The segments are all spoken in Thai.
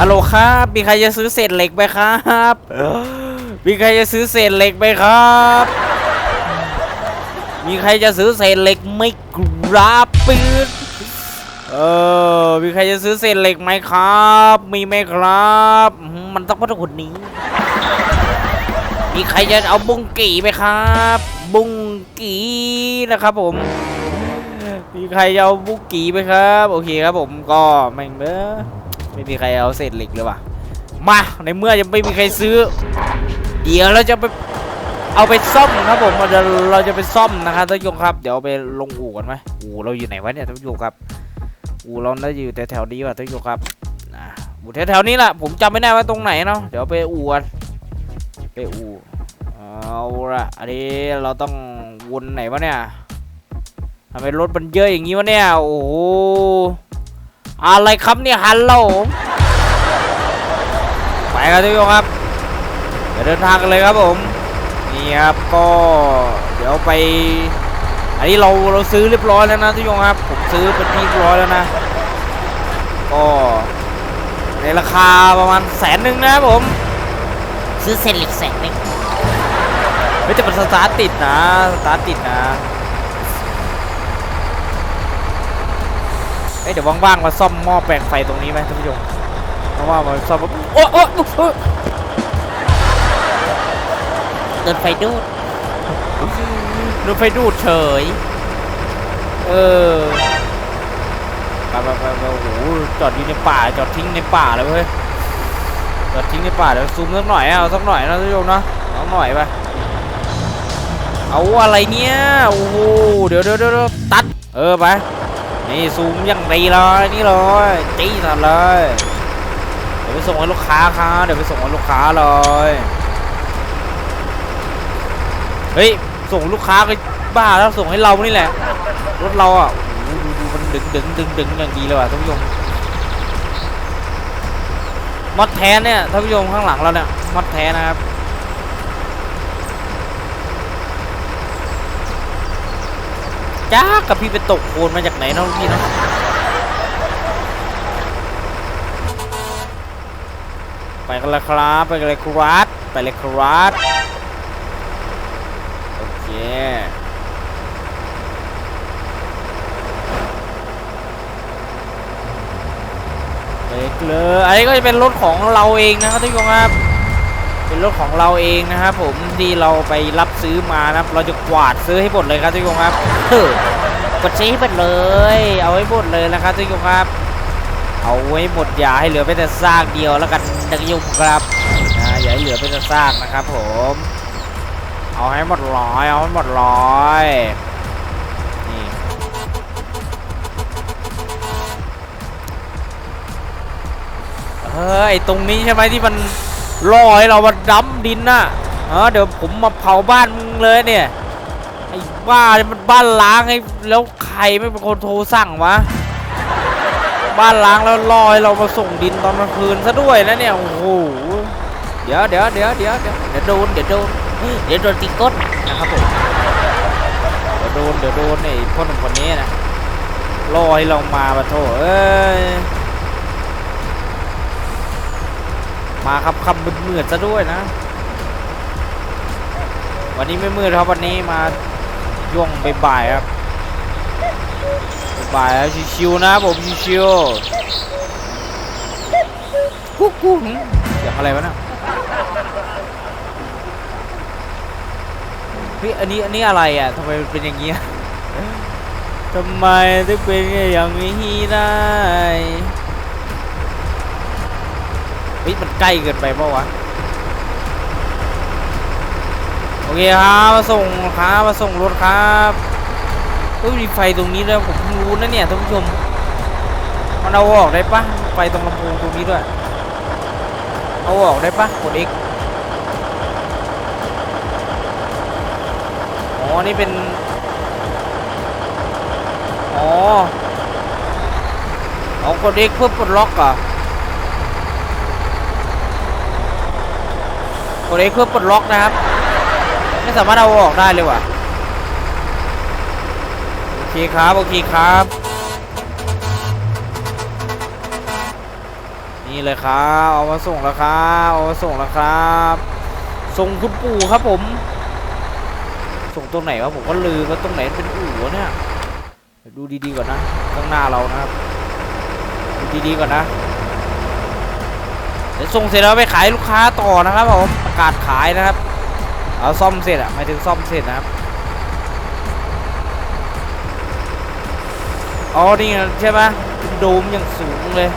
ฮัลโหลครับ มีใครจะซื้อเศษเหล็กไหมครับ มีใครจะซื้อเศษเหล็กไหมครับ มีใครจะซื้อเศษเหล็กไหมครับปืนเออ มีใครจะซื้อเศษเหล็กไหมครับ มีไหมครับ มันต้องพัฒคนนี้ มีใครจะเอาบุ้งกี่ไหมครับ บุ้งกี่นะครับผม มีใครจะเอาบุ้งกี่ไหมครับ โอเคครับผมก็ไม่งเบ้อ ไม่มีใครเอาเศษเหล็กเลยว่ะ มาในเมื่อยังไม่มีใครซื้อ เดี๋ยวเราจะไปเอาไปซ่อมครับผมเราจะเราจะไปซ่อมนะครับท่านผู้ชมครับ เดี๋ยวเอาไปลงอู่กันไหมอู่เราอยู่ไหนวะเนี่ยท่านผู้ชมครับ อู่เราน่าจะอยู่แถวๆนี้ว่ะท่านผู้ชมครับอ่าอู่แถวๆนี้แหละผมจำไม่ได้ว่าตรงไหนเนาะเดี๋ยวไปอู่กันไปอู่เอาละอันนี้เราต้องวนไหนวะเนี่ยทำไมรถมันเยอะอย่างนี้วะเนี่ยโอ้โห อะไรครับเนี่ยฮัลโหลไปกันท่านผู้ชมครับเดี๋ยวเดินทางกันเลยครับผมนี่ครับก็เดี๋ยวไป อันนี้เราเราซื้อเรียบร้อยแล้วนะทุกคนครับ ผมซื้อเป็นที่เรียบร้อยแล้วนะ ก็ในราคาประมาณแสนหนึ่งนะครับผม ซื้อเซนเหล็กแสนหนึ่งไม่แต่มันสตาร์ทติดนะสตาร์ทติดนะ เอ้ยเดี๋ยวว่างๆมาซ่อมหม้อแปลงไฟตรงนี้ไหมท่านผู้ชมเพราะว่ามาซ่อมปุ๊บโอ้โอ้โอ้โอ้โดนไฟดูดรถไฟดูดเฉย เออไปไปไปไปโอ้โหจอดอยู่ในป่าจอดทิ้งในป่าเลยเว้ยจอดทิ้งในป่าเดี๋ยวซูมสักหน่อยอะเอาสักหน่อยนะท่านผู้ชมนะเอาหน่อยไปเอาอะไรเนี่ยโอ้โหเดี๋ยวเดี๋ยวเดี๋ยวตัดเออไป นี่ซูมยังดีเลยนี่เลยจี้สัดเลยเดี๋ยวไปส่งให้ลูกค้าครับเดี๋ยวไปส่งให้ลูกค้าเลยเฮ้ยส่งลูกค้าก็บ้าแล้วส่งให้เรานี่แหละรถเราอะดูดูมันดึงดึงดึงดึงอย่างดีเลยว่ะท่านผู้ชมมอดแท้เนี่ยท่านผู้ชมข้างหลังเราเนี่ยมอดแท้นะครับ จ้ากับพี่ไปตกโคลนมาจากไหนเนาะพี่เนาะไปกันเลยครับ ไปกันเลยครับไปเลยครับโอเคเล็กเลยอันนี้ก็จะเป็นรถของเราเองนะครับทุกคนครับ เป็นรถของเราเองนะครับผมที่เราไปรับซื้อมานะครับเราจะกวาดซื้อให้หมดเลยครับทุกคนครับเออกดซื้อให้หมดเลย เอาให้หมดเลยนะครับทุกคนครับ เอาไว้หมดอย่าให้เหลือไปแต่ซากเดียวแล้วกันนักยุ่งครับนะอย่าให้เหลือไปแต่ซากนะครับผม เอาให้หมดร้อยเอาให้หมดร้อยนี่เฮ้ยตรงนี้ใช่ไหมที่มัน ล่อให้เรามาดั้มดินน่ะเออเดี๋ยวผมมาเผาบ้านมึงเลยเนี่ยไอ้บ้านมันบ้านล้างไอ้แล้วใครไม่เป็นคนโทรสั่งวะบ้านล้างแล้วล่อให้เรามาส่งดินตอนกลางคืนซะด้วยนะเนี่ยโอ้โหเดี๋ยวเดี๋ยวเดี๋ยวเดี๋ยวเดี๋ยวเดี๋ยวโดนเดี๋ยวโดนเดี๋ยวโดนตีก้นนะครับผมเดี๋ยวโดนเดี๋ยวโดนไอ้พ่อหนุ่มคนนี้นะล่อให้เรามาปะโถเอ้ย มาครับคำมืดๆซะด้วยนะ วันนี้ไม่มืดครับวันนี้มาย่วงบ่ายๆครับบ่ายๆครับชิวๆนะครับผมชิวๆกุ๊กกุ๊กเสียงอะไรวะเนี่ยเฮ้ยอันนี้อันนี้อะไรอะทำไมมันเป็นอย่างเงี้ยทำไมถึงเป็นอย่างนี้ได้ เฮ้ยมัน ใกล้เกินไปเปล่าวะโอเคครับมาส่งครับมาส่งรถครับเฮ้ยมีไฟตรงนี้ด้วยผมรู้นะเนี่ยท่านผู้ชมมันเอาออกได้ปะไฟตรงลำโพงตรงนี้ด้วยเอาออกได้ปะกด X อ๋อนี่เป็นอ๋อเอากด X เพื่อปลดล็อกอะ กด X เพื่อปลดล็อกนะครับ ไม่สามารถเอาออกได้เลยว่ะโอเคครับโอเคครับ นี่เลยครับเอามาส่งแล้วครับเอามาส่งแล้วครับส่งคุณปู่ครับผม ส่งตรงไหนวะผมก็ลืมว่าตรงไหนเป็นอู่วะเนี่ยดูดีๆก่อนนะข้างหน้าเรานะครับดูดีๆก่อนนะ เดี๋ยวส่งเสร็จแล้วไปขายลูกค้าต่อนะครับผมประกาศขายนะครับ เอาซ่อมเสร็จอะหมายถึงซ่อมเสร็จนะครับอ๋อนี่ใช่ไหมโดมอย่างสูงเลย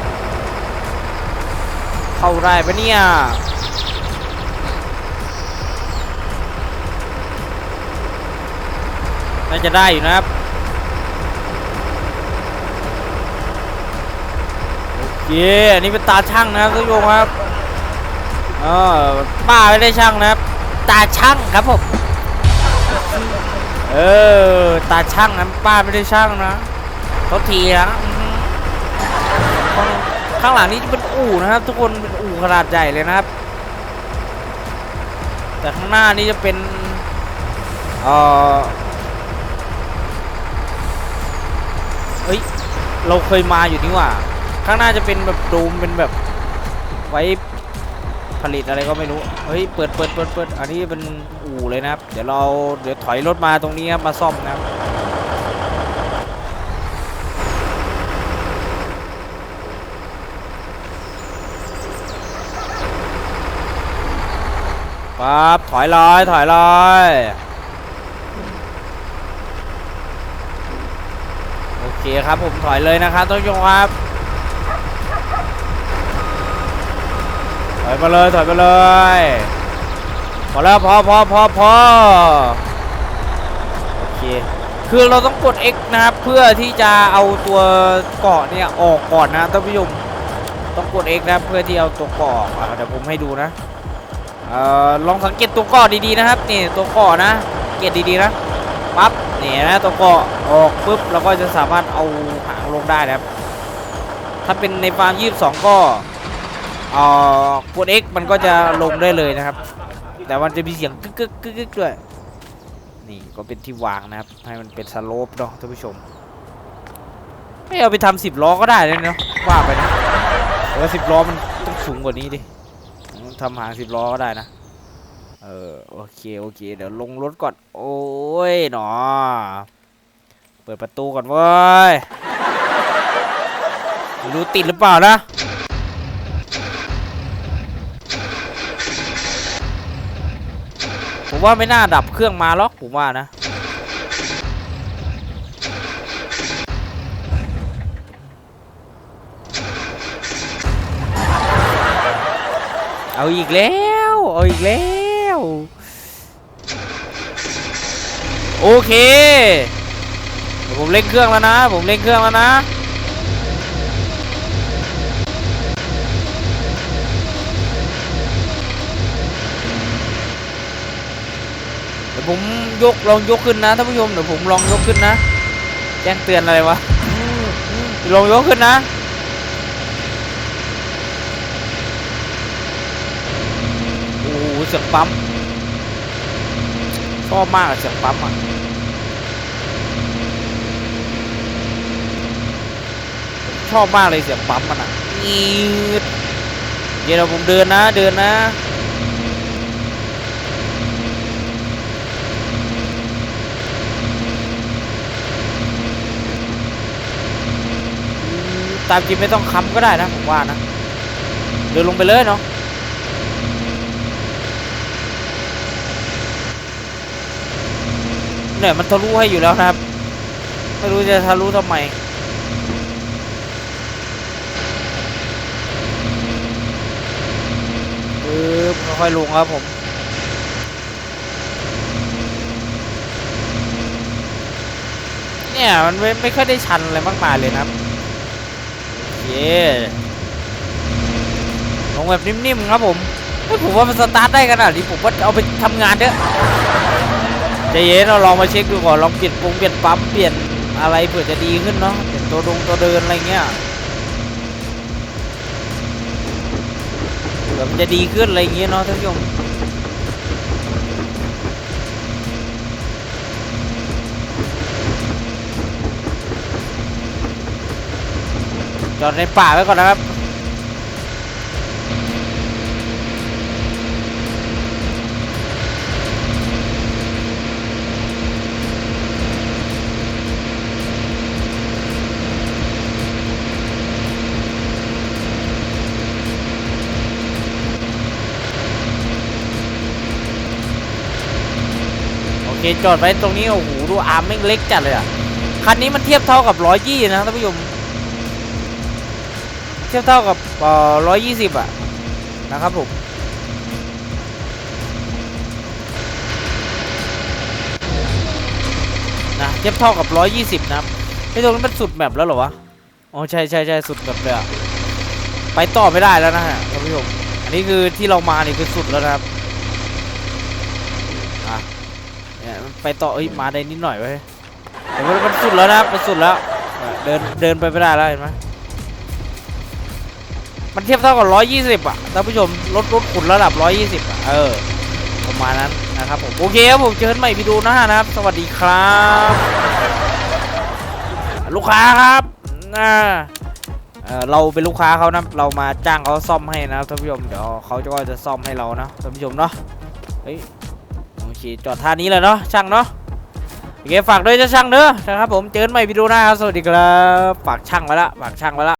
เข้าได้ปะเนี่ยน่าจะได้อยู่นะครับ โอ เคอันนี้เป็นตาช่างนะครับทุกคนครับเออป้าไม่ได้ช่างนะครับ ตาช่างครับผมเออตาช่างนะป้าไม่ได้ช่างนะโทษทีนะข้างหลังนี้จะเป็นอู่นะครับ ทุกคนเป็นอู่ขนาดใหญ่เลยนะครับ แต่ข้างหน้านี้จะเป็นเออเฮ้ยเราเคยมาอยู่นี่ว่า ข้างหน้าจะเป็นแบบโดมเป็นแบบไว้ผลิตอะไรก็ไม่รู้ เฮ้ย เปิดเปิดเปิดเปิดอันนี้เป็นอู่เลยนะครับ เดี๋ยวเราเดี๋ยวถอยรถมาตรงนี้ครับ มาซ่อมนะครับ ปั๊บ ถอยลอย ถอยลอยโอเคครับผมถอยเลยนะครับต้องยงครับ ถอยมาเลยถอยมาเลยพอแล้วพอพอพอพอโอเคคือเราต้องกด X นะครับเพื่อที่จะเอาตัวเกาะเนี่ยออกก่อนนะท่านผู้ชมต้องกด X นะเพื่อที่เอาตัวเกาะออกเดี๋ยวผมให้ดูนะเอ่อลองสังเกตตัวเกาะดีๆนะครับนี่ตัวเกาะนะสังเกตดีๆนะปั๊บนี่นะตัวเกาะออกปุ๊บเราก็จะสามารถเอาหางลงได้นะครับถ้าเป็นในฟาร์ม22ก็ เอ่อกด X มันก็จะลงได้เลยนะครับ แต่มันจะมีเสียงกึกกึกกึกกึกด้วย นี่ก็เป็นที่วางนะครับ ให้มันเป็นสโลปเนาะท่านผู้ชมไม่เอาไปทำสิบล้อก็ได้เลยเนาะว่าไปนะแต่ว่าสิบล้อมันต้องสูงกว่านี้ดิทำหางสิบล้อก็ได้นะ เออโอเคโอเค เดี๋ยวลงรถก่อน โอ้ยหนอ เปิดประตูก่อนเว้ยไม่รู้ติดหรือเปล่านะ ว่าไม่น่าดับเครื่องมาหรอกผมว่านะ เอาอีกแล้ว เอาอีกแล้ว โอเค ผมเล่นเครื่องแล้วนะ ผมเล่นเครื่องแล้วนะ ดี๋ยวผมยกลองยกขึ้นนะท่านผู้ชมเดี๋ยวผมลองยกขึ้นนะแจ้งเตือนอะไรวะลองยกขึ้นนะโอ้โหเสียงปั๊มชอบมากอะเสียงปั๊มอะชอบมากเลยเสียงปั๊มมันอะอีดเดี๋ยวผมเดินนะเดินนะ ตามจริงไม่ต้องค้ำก็ได้นะผมว่านะ เดินลงไปเลยเนาะเนี่ยมันทะลุให้อยู่แล้วนะครับ ไม่รู้จะทะลุทำไมปึ๊บค่อยๆลงครับผมเนี่ยมันไม่ไม่ค่อยได้ชันอะไรมากมายเลยนะครับ เคลงแบบนิ่มๆครับผมผมว่ามันสตาร์ทได้ขนาดนี้ผมว่าเอาไปทำงานเถอะใจเย็นเราลองมาเช็คดูก่อนลองเปลี่ยนปรุงเปลี่ยนปั๊มเปลี่ยนอะไรเผื่อจะดีขึ้นเนาะเปลี่ยนตัวดงตัวเดินอะไรเงี้ยเผื่อมันจะดีขึ้นอะไรเงี้ยเนาะท่านผู้ชม จอดในป่าไว้ก่อนนะครับ โอเคจอดไว้ตรงนี้ โอ้โห ดูอาร์มไม่เล็กจัดเลยอะ คันนี้มันเทียบเท่ากับร้อยยี่นะท่านผู้ชม เทียบเท่ากับเอ่อร้อยยี่สิบอะนะครับผมนะเทียบเท่ากับร้อยยี่สิบนะครับไอ้ตรงนี้มันสุดแมปแล้วเหรอวะอ๋อใช่ใช่ใช่สุดแมปเลยอะไปต่อไม่ได้แล้วนะฮะท่านผู้ชมอันนี้คือที่เรามานี่คือสุดแล้วนะครับอะเนี่ยไปต่อเอ้ยมาได้นิดหน่อยเว้ยเดี๋ยวมันสุดแล้วนะมันสุดแล้วเดินเดินไปไม่ได้แล้วเห็นไหม มันเทียบเท่ากับร้อยยี่สิบอะท่านผู้ชมรถรถขุนระดับร้อยยี่สิบอะ เออ ประมาณนั้นนะครับผม โอเคครับผม เจอกันใหม่วิดีโอหน้านะครับ สวัสดีครับ ลูกค้าครับอ่าเอ่อเราเป็นลูกค้าเขานะ เรามาจ้างเขาซ่อมให้นะครับท่านผู้ชม เดี๋ยวเขาจะก็จะซ่อมให้เรานะท่านผู้ชมเนาะ เฮ้ย โอเค จอดท่านี้เลยเนาะ ช่างเนาะโอเคฝากด้วยจ้าช่างเด้อนะครับผม เจอกันใหม่วิดีโอหน้าครับ สวัสดีครับ ฝากช่างไว้ละ ฝากช่างไว้ละ